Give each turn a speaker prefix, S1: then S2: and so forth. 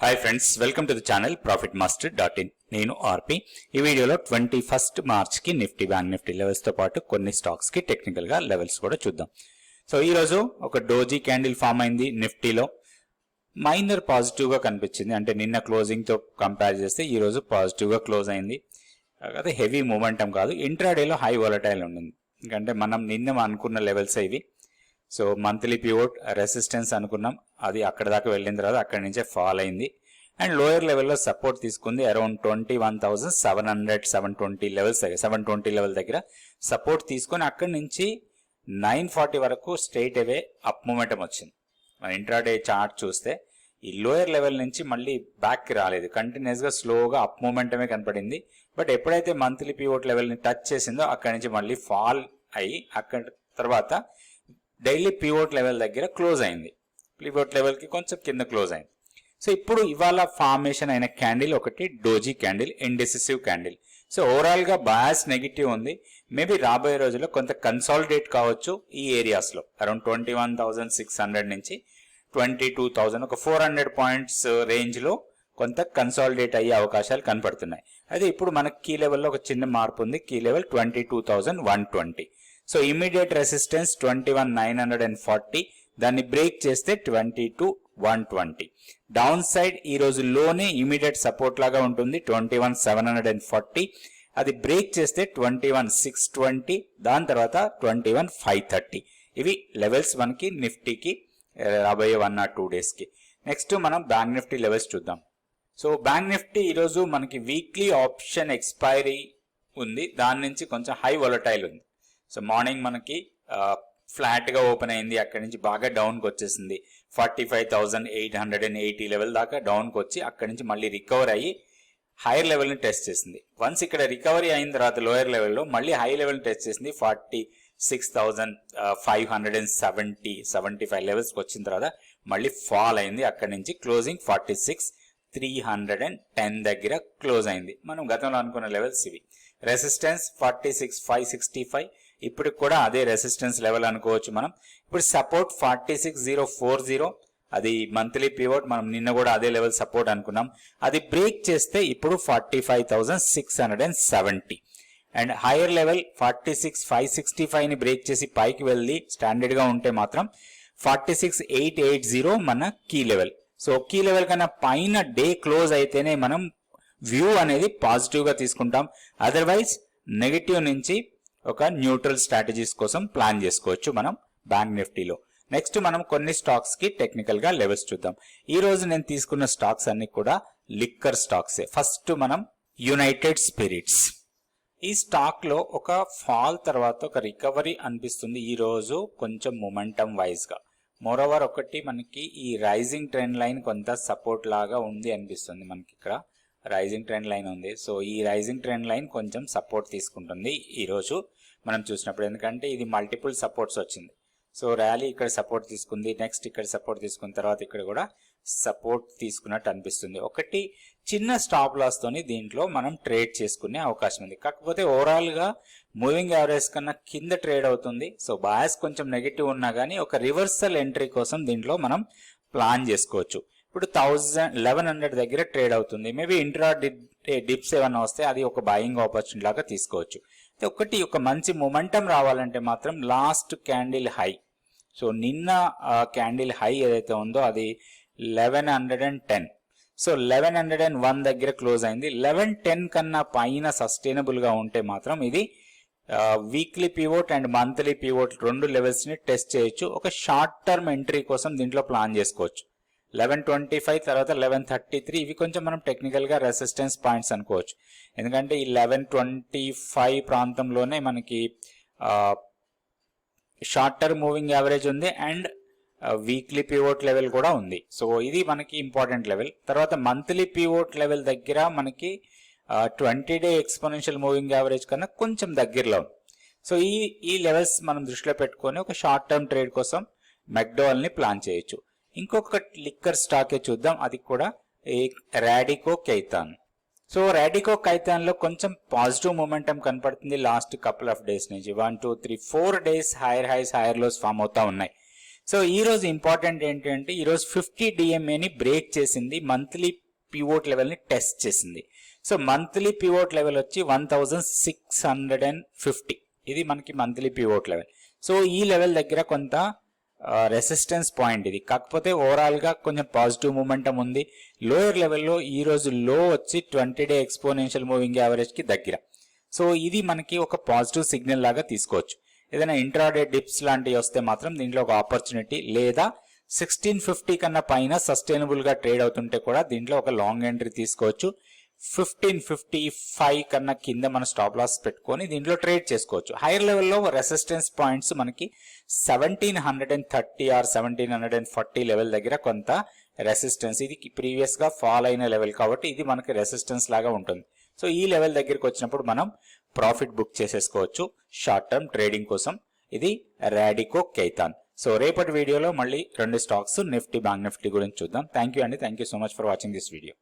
S1: Hi friends welcome to the channel profit master dot in నేను RP. ఈ వీడియోలో twenty first మార్చ్కి Nifty bank Nifty లెవెల్స్తో పాటు కొన్ని స్టాక్స్కి టెక్నికల్గా లెవెల్స్ కూడా చూద్దాం. సో ఈ రోజు ఒక డోజీ క్యాండిల్ ఫామ్ అయింది నిఫ్టీలో. మైనర్ పాజిటివ్గా కనిపించింది. అంటే నిన్న క్లోజింగ్తో కంపేర్ చేస్తే ఈ రోజు పాజిటివ్గా క్లోజ్ అయింది. కాకపోతే హెవీ మూమెంటం కాదు. ఇంట్రాడేలో హై వాలటైల్ ఉండింది. ఎందుకంటే మనం నిన్న అనుకున్న లెవెల్స్ ఇవి. సో మంత్లీ పివోట్ రెసిస్టెన్స్ అనుకున్నాం. అది అక్కడ దాకా వెళ్ళిన తర్వాత అక్కడి నుంచే ఫాల్ అయింది. అండ్ లోయర్ లెవెల్లో సపోర్ట్ తీసుకుంది around twenty one thousand seven hundred seven twenty levels దగ్గర సెవెన్ ట్వంటీ లెవెల్ దగ్గర సపోర్ట్ తీసుకొని అక్కడి నుంచి నైన్ ఫార్టీ వరకు స్ట్రైట్ అవే అప్ మూమెంటం వచ్చింది. మన ఇంట్రాడే చార్ట్ చూస్తే ఈ లోయర్ లెవెల్ నుంచి మళ్ళీ బ్యాక్కి రాలేదు. కంటిన్యూస్గా స్లోగా అప్ మూమెంటమే కనపడింది. బట్ ఎప్పుడైతే మంత్లీ పివోట్ లెవెల్ని టచ్ చేసిందో అక్కడి నుంచి మళ్ళీ ఫాల్ అయ్యి అక్కడ తర్వాత డైలీ పివోట్ లెవెల్ దగ్గర క్లోజ్ అయింది. పివోట్ లెవెల్కి కొంచెం కింద క్లోజ్ అయింది. సో ఇప్పుడు ఇవాళ ఫార్మేషన్ అయిన క్యాండిల్ ఒకటి doji candle indecisive candle so ఓవరాల్గా బయాస్ నెగిటివ్ ఉంది. మేబీ రాబోయే రోజుల్లో కొంత కన్సాలిడేట్ కావచ్చు ఈ ఏరియాస్లో around twenty one thousand six hundred నుంచి ట్వంటీ టూ థౌసండ్ ఒక ఫోర్ హండ్రెడ్ పాయింట్స్ రేంజ్లో కొంత కన్సాలిడేట్ అయ్యే అవకాశాలు కనపడుతున్నాయి. అయితే ఇప్పుడు మనకి కీ లెవెల్లో ఒక చిన్న మార్పు ఉంది. Key level twenty two thousand one twenty so immediate resistance twenty one nine hundred and forty దాన్ని బ్రేక్ చేస్తే twenty two one twenty downside ఈ రోజు లోనే ఇమీడియట్ సపోర్ట్ లాగా ఉంటుంది twenty one seven hundred and forty అది బ్రేక్ చేస్తే twenty one six twenty దాని తర్వాత ట్వంటీ వన్ ఫైవ్ థర్టీ ఇవి లెవెల్స్ మనకి నిఫ్టీకి రాబోయే వన్ ఆర్ టూ డేస్కి నెక్స్ట్ మనం బ్యాంక్ నిఫ్టీ లెవెల్స్ చూద్దాం. సో బ్యాంక్ నిఫ్టీ ఈరోజు మనకి వీక్లీ ఆప్షన్ ఎక్స్పైరీ ఉంది. దాని నుంచి కొంచెం హై వొలటైల్ ఉంది. సో మార్నింగ్ మనకి ఫ్లాట్గా ఓపెన్ అయింది. అక్కడి నుంచి బాగా డౌన్కి వచ్చేసింది. Forty five thousand eight hundred and eighty level దాకా డౌన్కి వచ్చి అక్కడి నుంచి మళ్ళీ రికవర్ అయ్యి హైయర్ లెవెల్ని టెస్ట్ చేసింది. వన్స్ ఇక్కడ రికవరీ అయిన తర్వాత లోయర్ లెవెల్లో మళ్ళీ హై లెవెల్ టెస్ట్ చేసింది. Forty six thousand five hundred and seventy seventy five levels వచ్చిన తర్వాత మళ్ళీ ఫాల్ అయింది. అక్కడి నుంచి closing forty six three hundred and ten దగ్గర క్లోజ్ అయింది. మనం గతంలో అనుకున్న లెవెల్స్ ఇవి. Resistance forty six five sixty five ఇప్పటికి కూడా అదే రెసిస్టెన్స్ లెవెల్ అనుకోవచ్చు మనం. ఇప్పుడు support forty six zero four zero అది మంత్లీ పివోట్ మనం నిన్న కూడా అదే లెవెల్ సపోర్ట్ అనుకున్నాం. అది బ్రేక్ చేస్తే ఇప్పుడు forty five thousand six hundred and seventy and higher level forty six five sixty ఫైవ్ని break చేసి పైకి వెళ్ళి స్టాండర్డ్గా ఉంటే మాత్రం forty six eight eight zero మన key level so key level కన్నా పైన డే క్లోజ్ అయితేనే మనం వ్యూ అనేది పాజిటివ్గా తీసుకుంటాం. అదర్వైజ్ నెగటివ్ నుంచి ఒక న్యూట్రల్ స్ట్రాటజీస్ కోసం ప్లాన్ చేసుకోవచ్చు మనం బ్యాంక్ నిఫ్టీలో. నెక్స్ట్ మనం కొన్ని స్టాక్స్కి టెక్నికల్గా లెవెల్స్ చూద్దాం. ఈ రోజు నేను తీసుకున్న స్టాక్స్ అన్ని కూడా లిక్కర్ స్టాక్స్. ఫస్ట్ మనం యునైటెడ్ స్పిరిట్స్ ఈ స్టాక్లో ఒక ఫాల్ తర్వాత ఒక రికవరీ అనిపిస్తుంది ఈ రోజు కొంచెం మొమెంటం వైజ్గా. మోరోవర్ ఒకటి మనకి ఈ రైజింగ్ ట్రెండ్ లైన్ కొంత సపోర్ట్ లాగా ఉంది అనిపిస్తుంది మనకి ఇక్కడ. రైజింగ్ ట్రెండ్ లైన్ ఉంది. సో ఈ రైజింగ్ ట్రెండ్ లైన్ కొంచెం సపోర్ట్ తీసుకుంటుంది ఈరోజు మనం చూసినప్పుడు. ఎందుకంటే ఇది మల్టిపుల్ సపోర్ట్స్ వచ్చింది. సో ర్యాలీ ఇక్కడ సపోర్ట్ తీసుకుంది. నెక్స్ట్ ఇక్కడ సపోర్ట్ తీసుకున్న తర్వాత ఇక్కడ కూడా సపోర్ట్ తీసుకున్నట్టు అనిపిస్తుంది. ఒకటి చిన్న స్టాప్ లాస్ తోని దీంట్లో మనం ట్రేడ్ చేసుకునే అవకాశం ఉంది. కాకపోతే ఓవరాల్గా మూవింగ్ యావరేజ్ కన్నా కింద ట్రేడ్ అవుతుంది. సో బాయస్ కొంచెం నెగిటివ్ ఉన్నా కానీ ఒక రివర్సల్ ఎంట్రీ కోసం దీంట్లో మనం ప్లాన్ చేసుకోవచ్చు. ఇప్పుడు థౌజండ్ లెవెన్ హండ్రెడ్ దగ్గర ట్రేడ్ అవుతుంది. మేబీ ఇంట్రా డిప్స్ ఏమైనా వస్తే అది ఒక బయింగ్ ఆపర్చునిటీ లాగా తీసుకోవచ్చు. ఒకటి ఒక మంచి మొమెంటం రావాలంటే మాత్రం లాస్ట్ క్యాండిల్ హై. సో నిన్న క్యాండిల్ హై ఏదైతే ఉందో అది eleven hundred and ten. So eleven hundred and one దగ్గర క్లోజ్ అయింది. లెవెన్ టెన్ కన్నా పైన సస్టైనబుల్గా ఉంటే మాత్రం ఇది weekly pivot and monthly pivot రెండు లెవెల్స్ని టెస్ట్ చేయొచ్చు. ఒక షార్ట్ టర్మ్ ఎంట్రీ కోసం దీంట్లో ప్లాన్ చేసుకోవచ్చు. లెవెన్ ట్వంటీ ఫైవ్ తర్వాత లెవెన్ థర్టీ త్రీ ఇవి కొంచెం మనం టెక్నికల్గా రెసిస్టెన్స్ పాయింట్స్ అనుకోవచ్చు. ఎందుకంటే ఈ లెవెన్ ట్వంటీ ఫైవ్ ప్రాంతంలోనే మనకి షార్ట్ టర్మ్ మూవింగ్ యావరేజ్ ఉంది అండ్ వీక్లీ పివోట్ లెవెల్ కూడా ఉంది. సో ఇది మనకి ఇంపార్టెంట్ లెవెల్. తర్వాత మంత్లీ పివోట్ లెవెల్ దగ్గర మనకి twenty day exponential moving average కన్నా కొంచెం దగ్గరలో సో ఈ ఈ లెవెల్స్ మనం దృష్టిలో పెట్టుకొని ఒక షార్ట్ టర్మ్ ట్రేడ్ కోసం మెక్డోవల్ని ప్లాన్ చేయొచ్చు. ఇంకొక లిక్కర్ స్టాకే చూద్దాం. అది కూడా ఈ రాడికో కైతాన్. సో రాడికో కైతాన్లో కొంచెం పాజిటివ్ మూమెంటం కనపడుతుంది లాస్ట్ కపుల్ ఆఫ్ డేస్ నుంచి. One two three four days higher highs higher lows form అవుతా ఉన్నాయి. సో ఈ రోజు ఇంపార్టెంట్ ఏంటంటే ఈ రోజు ఫిఫ్టీ డిఎంఏని బ్రేక్ చేసింది మంత్లీ పివోట్ లెవెల్ని టెస్ట్ చేసింది. సో మంత్లీ పివోట్ లెవెల్ వచ్చి one thousand six hundred and fifty. ఇది మనకి మంత్లీ పివోట్ లెవెల్. సో ఈ లెవెల్ దగ్గర కొంత రెసిస్టెన్స్ పాయింట్ ఇది. కాకపోతే ఓవరాల్గా కొంచెం పాజిటివ్ మూమెంటం ఉంది. లోయర్ లెవెల్లో ఈ రోజు లో వచ్చి ట్వంటీ డే ఎక్స్పోనెన్షియల్ మూవింగ్ యావరేజ్కి దగ్గర. సో ఇది మనకి ఒక పాజిటివ్ సిగ్నల్ లాగా తీసుకోవచ్చు. ఏదైనా ఇంట్రాడే డిప్స్ లాంటివి వస్తే మాత్రం దీంట్లో ఒక ఆపర్చునిటీ లేదా సిక్స్టీన్ ఫిఫ్టీ కన్నా పైన సస్టైనబుల్గా ట్రేడ్ అవుతుంటే కూడా దీంట్లో ఒక లాంగ్ ఎంట్రీ తీసుకోవచ్చు. ఫిఫ్టీన్ ఫిఫ్టీ ఫైవ్ కన్నా కింద మన స్టాప్ లాస్ పెట్టుకొని దీంట్లో ట్రేడ్ చేసుకోవచ్చు. హైయర్ లెవెల్లో రెసిస్టెన్స్ పాయింట్స్ మనకి seventeen hundred and thirty or seventeen hundred and forty level దగ్గర కొంత రెసిస్టెన్స్ ఇది ప్రీవియస్గా ఫాల్ అయిన లెవెల్ కాబట్టి ఇది మనకి రెసిస్టెన్స్ లాగా ఉంటుంది. సో ఈ లెవెల్ దగ్గరికి వచ్చినప్పుడు మనం ప్రాఫిట్ బుక్ చేసేసుకోవచ్చు. షార్ట్ టర్మ్ ట్రేడింగ్ కోసం. ఇది రాడికో కైతాన్ సో రేపటి వీడియోలో మళ్ళీ రెండు స్టాక్స్ నిఫ్టీ బ్యాంక్ నిఫ్టీ గురించి చూద్దాం. థ్యాంక్ యూ అండి. Thank you so much for watching this video